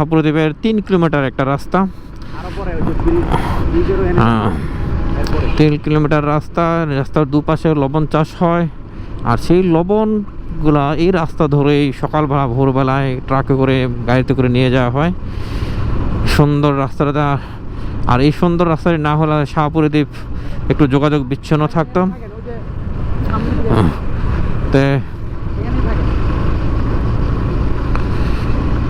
শাহপুর দ্বীপের তিন কিলোমিটার একটা রাস্তা। হ্যাঁ। তিন কিলোমিটার রাস্তা রাস্তার দুপাশে লবণ চাষ হয়। আর সেই লবণগুলা এই রাস্তা ধরেই সকালবেলা ভোরবেলায় ট্রাকে করে গাড়িতে করে নিয়ে যাওয়া হয়। সুন্দর রাস্তাটা আর এই সুন্দর রাস্তাটি না হলে শাহপুরি দ্বীপ একটু যোগাযোগ বিচ্ছিন্ন থাকতো। থাকেন, ওই যে সামনে দিকে তে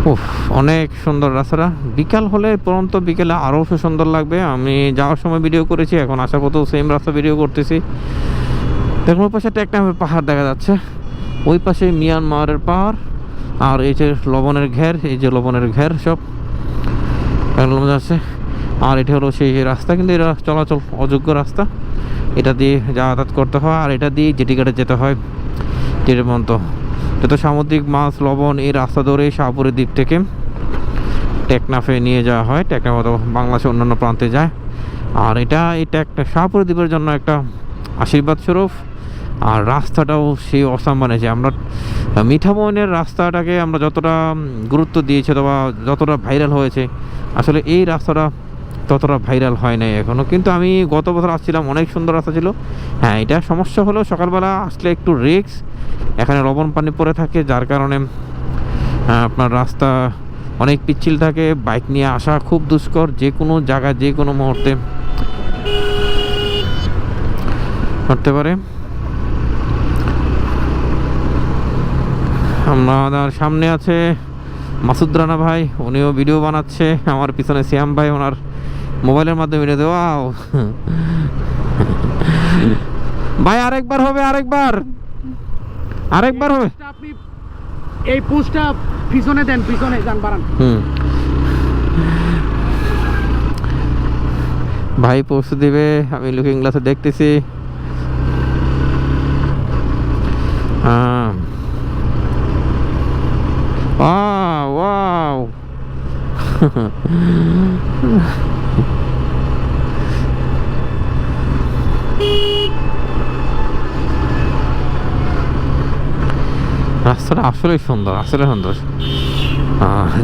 উফ, অনেক সুন্দর রাস্তাটা বিকাল হলে পরন্ত বিকেলে আরও সুন্দর লাগবে। আমি যাওয়ার সময় ভিডিও করেছি, এখন আসার পথেও সেম রাস্তা ভিডিও করতেছি। দেখুন, ওই পাশে একটা পাহাড় দেখা যাচ্ছে। ওই পাশে মিয়ানমারের পাহাড়, আর এই যে লবণের ঘের, এই যে লবণের ঘের সব যাচ্ছে আর এটা হলো সেই রাস্তা, কিন্তু এটা চলাচল অযোগ্য রাস্তা। এটা দিয়ে যাতায়াত করতে হয়, আর এটা দিয়ে জেটি ঘাটে যেতে হয় তীরের মতো যত সামুদ্রিক মাছ, লবণ এই রাস্তা ধরে শাহপুরের দ্বীপ থেকে টেকনাফে নিয়ে যাওয়া হয়। টেকনাফ অথবা বাংলাদেশের অন্যান্য প্রান্তে যায়। আর এটা এই টেকনা শাহপুরের দ্বীপের জন্য একটা আশীর্বাদ স্বরূপ। আর রাস্তাটাও সেই অসাম বানিয়েছে আমরা মিঠা মিঠামইনের রাস্তাটাকে আমরা যতটা গুরুত্ব দিয়েছি অথবা যতটা ভাইরাল হয়েছে, আসলে এই রাস্তাটা ততটা ভাইরাল হয় নাই এখনও কিন্তু আমি গত বছর আসছিলাম, অনেক সুন্দর রাস্তা ছিল। হ্যাঁ এটা সমস্যা হলো সকালবেলা আসলে একটু রিক্স এখানে লবণ পানি পড়ে থাকে, যার কারণে আপনার রাস্তা অনেক পিচ্ছিল থাকে বাইক নিয়ে আসা খুব দুষ্কর, যে কোনো জায়গায়, যে কোনো মুহূর্তে করতে পারে। আমাদের সামনে আছে মাসুদ রানা ভাই, উনিও ভিডিও বানাচ্ছে, আমার পিছনে শ্যাম ভাই, ওনার মোবাইলের মাধ্যমে ভিডিও দেওয়া ভাই আরেকবার হবে আরেকবার। আরেকবার হবে। আপনি এই পোস্টটা পিছনে দেন পিছনে যান বাড়ান। ভাই পৌঁছে দিবে আমি লুকিং গ্লাসে দেখতেছি। ওয়াও ওয়াও রাস্তাটা আসলে সুন্দর আসলে সুন্দর।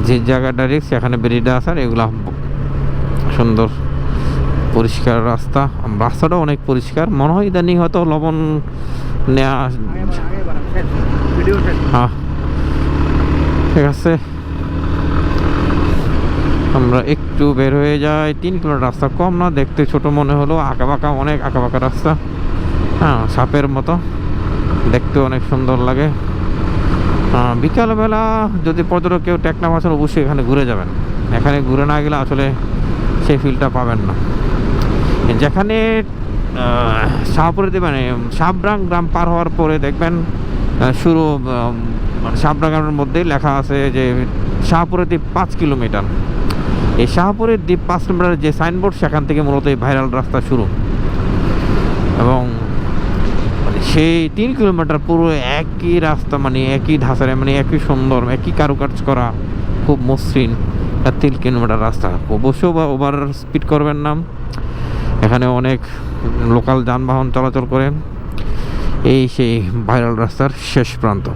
যে জায়গাটা রিক্স সেখানে বেরিয়ে আসার এগুলা সুন্দর পরিষ্কার রাস্তা। আম, রাস্তাটাও অনেক পরিষ্কার। মনে হয় ইদানিং হয়তো লবণ নেওয়া হ্যাঁ ঠিক আছে। আমরা একটু বের হয়ে যাই। তিন কিলোমিটার রাস্তা কম না দেখতে ছোট মনে হলো। বাঁকা অনেক বাঁকা রাস্তা। হ্যাঁ সাপের মতো। দেখতে অনেক সুন্দর লাগে। বিকালবেলা যদি পর্যটক কেউ টেকনাফ আসেন, অবশ্যই এখানে ঘুরে যাবেন। এখানে ঘুরে না গেলে আসলে সেই ফিলটা পাবেন না। যেখানে শাহপুরে মানে সাবরাং গ্রাম পার হওয়ার পরে দেখবেন শুরু মানে সাবরাং গ্রামের মধ্যেই লেখা আছে যে শাহপুরের দ্বীপ পাঁচ কিলোমিটার। এই শাহপুরের দ্বীপ পাঁচ কিলোমিটারের যে সাইনবোর্ড, সেখান থেকে মূলত এই ভাইরাল রাস্তা শুরু এবং মানে সেই তিন কিলোমিটার পুরো একই রাস্তা মানে একই ধাঁচারে মানে একই সুন্দর, একই কারুকাজ করা খুব মসৃণ আর তিন কিলোমিটার রাস্তা। অবশ্যই বা ওভার স্পিড করবেন না। এখানে অনেক লোকাল যানবাহন চলাচল করে। এই সেই ভাইরাল রাস্তার শেষ প্রান্ত।